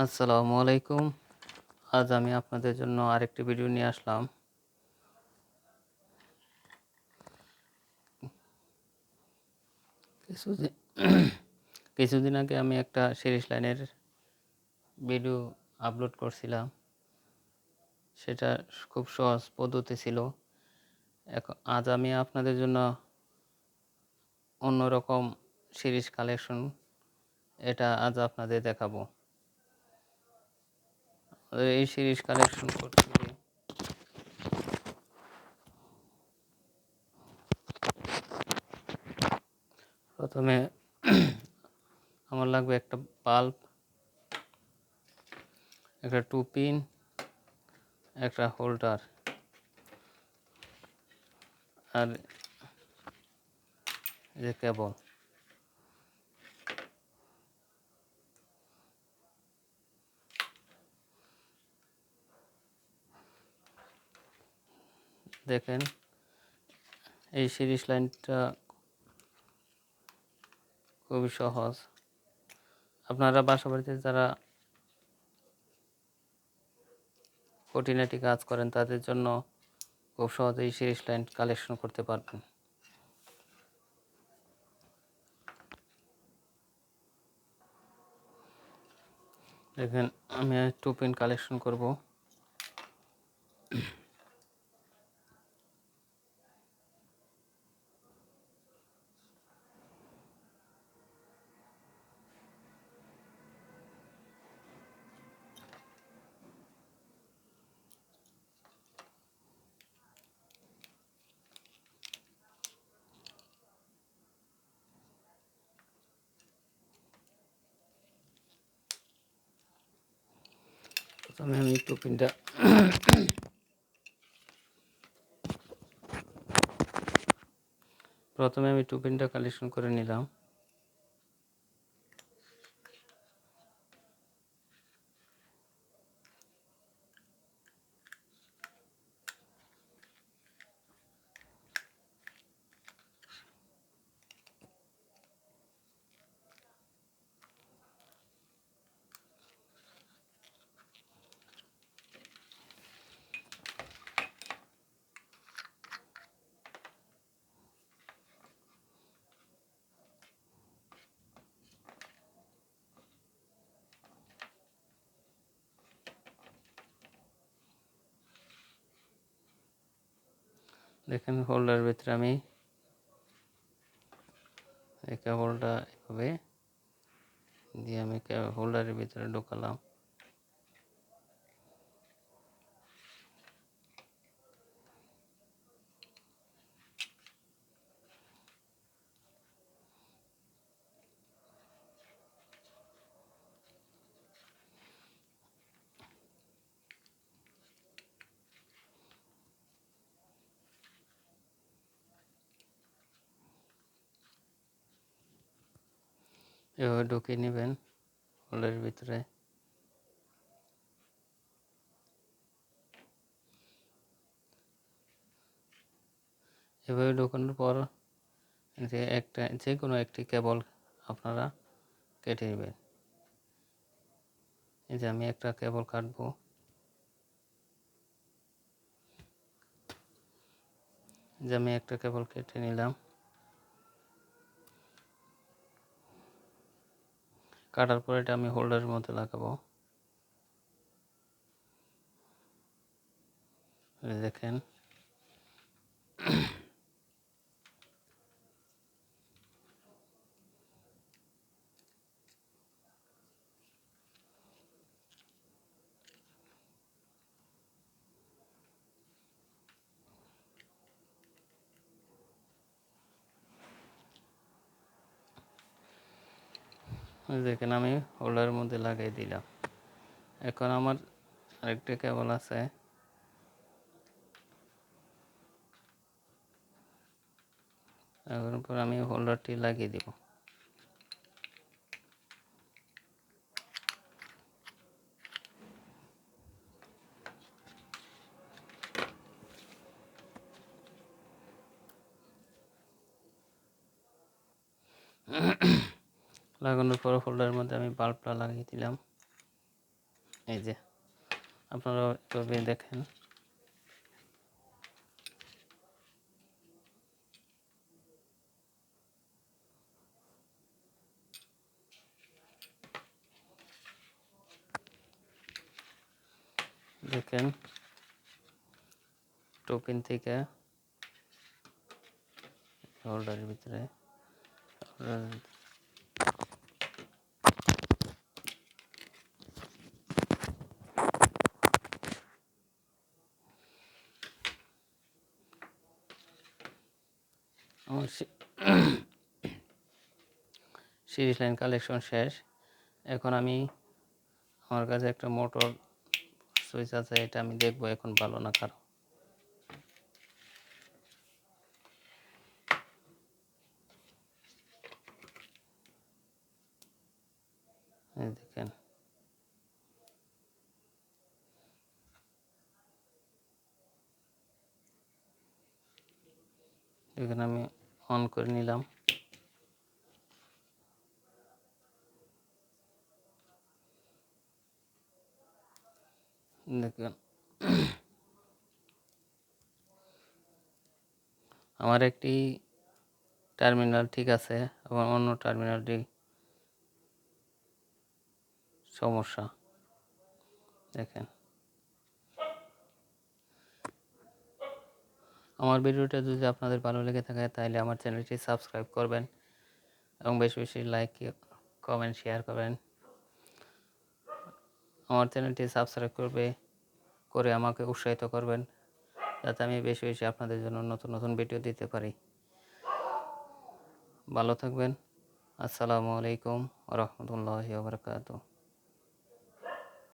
আসসালামু আলাইকুম। আজ আমি আপনাদের জন্য আরেকটি ভিডিও নিয়ে আসলাম। কিছুদিন কিছুদিন আগে আমি একটা সিরিজ লাইনের ভিডিও আপলোড করছিলাম। সেটা খুব সহজ পদ্ধতি ছিল। এখন আজ আমি আপনাদের জন্য অন্যরকম সিরিজ কালেকশন এটা আজ আপনাদের দেখাবো। এই সিরিজ কালেকশন করতে গিয়ে প্রথমে আমার লাগবে একটা বাল্ব একটা টু পিন একটা হোল্ডার আর যে কেবল দেখেন, এই সিরিজ লাইনটা খুবই সহজ। আপনারা বাসা বাড়িতে যারা খুঁটিনাটি কাজ করেন, তাদের জন্য খুব সহজেই সিরিজ লাইন কালেকশন করতে পারবেন। দেখেন, আমি টু পিন কালেকশন করব। প্রথমে আমি টোপিনটা প্রথমে আমি টোপিনটা কালেকশন করে নিলাম। দেখেন হোল্ডার ভিতরে আমি এই কেবলটা এভাবে দিয়ে আমি হোল্ডারের ভিতরে ঢোকালাম। এভাবে ঢুকিয়ে নেবেন হোলের ভিতরে। এভাবে ঢোকানোর পর যে একটা, যে কোনো একটি কেবল আপনারা কেটে নেবেন। এই যে আমি একটা কেবল কাটবো। যে আমি একটা কেবল কেটে নিলাম। কাটার পর এটা আমি হোল্ডারের মধ্যে লাগাবো। দেখেন দেখেন আমি হোল্ডারের মধ্যে লাগিয়ে দিলাম। এখন আমার আরেকটা কেবল আছে। এখন পর আমি হোল্ডারটি লাগিয়ে দিব। লাগানোর পর হোল্ডারের মধ্যে আমি বাল্বটা লাগিয়ে দিলাম। এই যে আপনারা ছবি দেখেন। দেখেন টোপিন থেকে হোল্ডারের ভিতরে হোল্ডারের সিরিজ লাইন কালেকশন শেষ। এখন আমি আমার কাছে একটা মোটর সুইচ আছে, এটা আমি দেখব এখন ভালো না এই দেখেন এখানে আমি অন করে নিলাম। দেখেন। আমার একটি টার্মিনাল ঠিক আছে এবং অন্য টার্মিনালটি সমস্যা। দেখেন। আমার ভিডিওটা যদি আপনাদের ভালো লেগে থাকে, তাহলে আমার চ্যানেলটি সাবস্ক্রাইব করবেন এবং বেশি বেশি লাইক কমেন্ট শেয়ার করবেন। আমার চ্যানেলটি সাবস্ক্রাইব করবে, করে আমাকে উৎসাহিত করবেন, যাতে আমি বেশি বেশি আপনাদের জন্য নতুন নতুন ভিডিও দিতে পারি। ভালো থাকবেন। আসসালামু আলাইকুম রহমতুল্লাহ বারকাতুহ।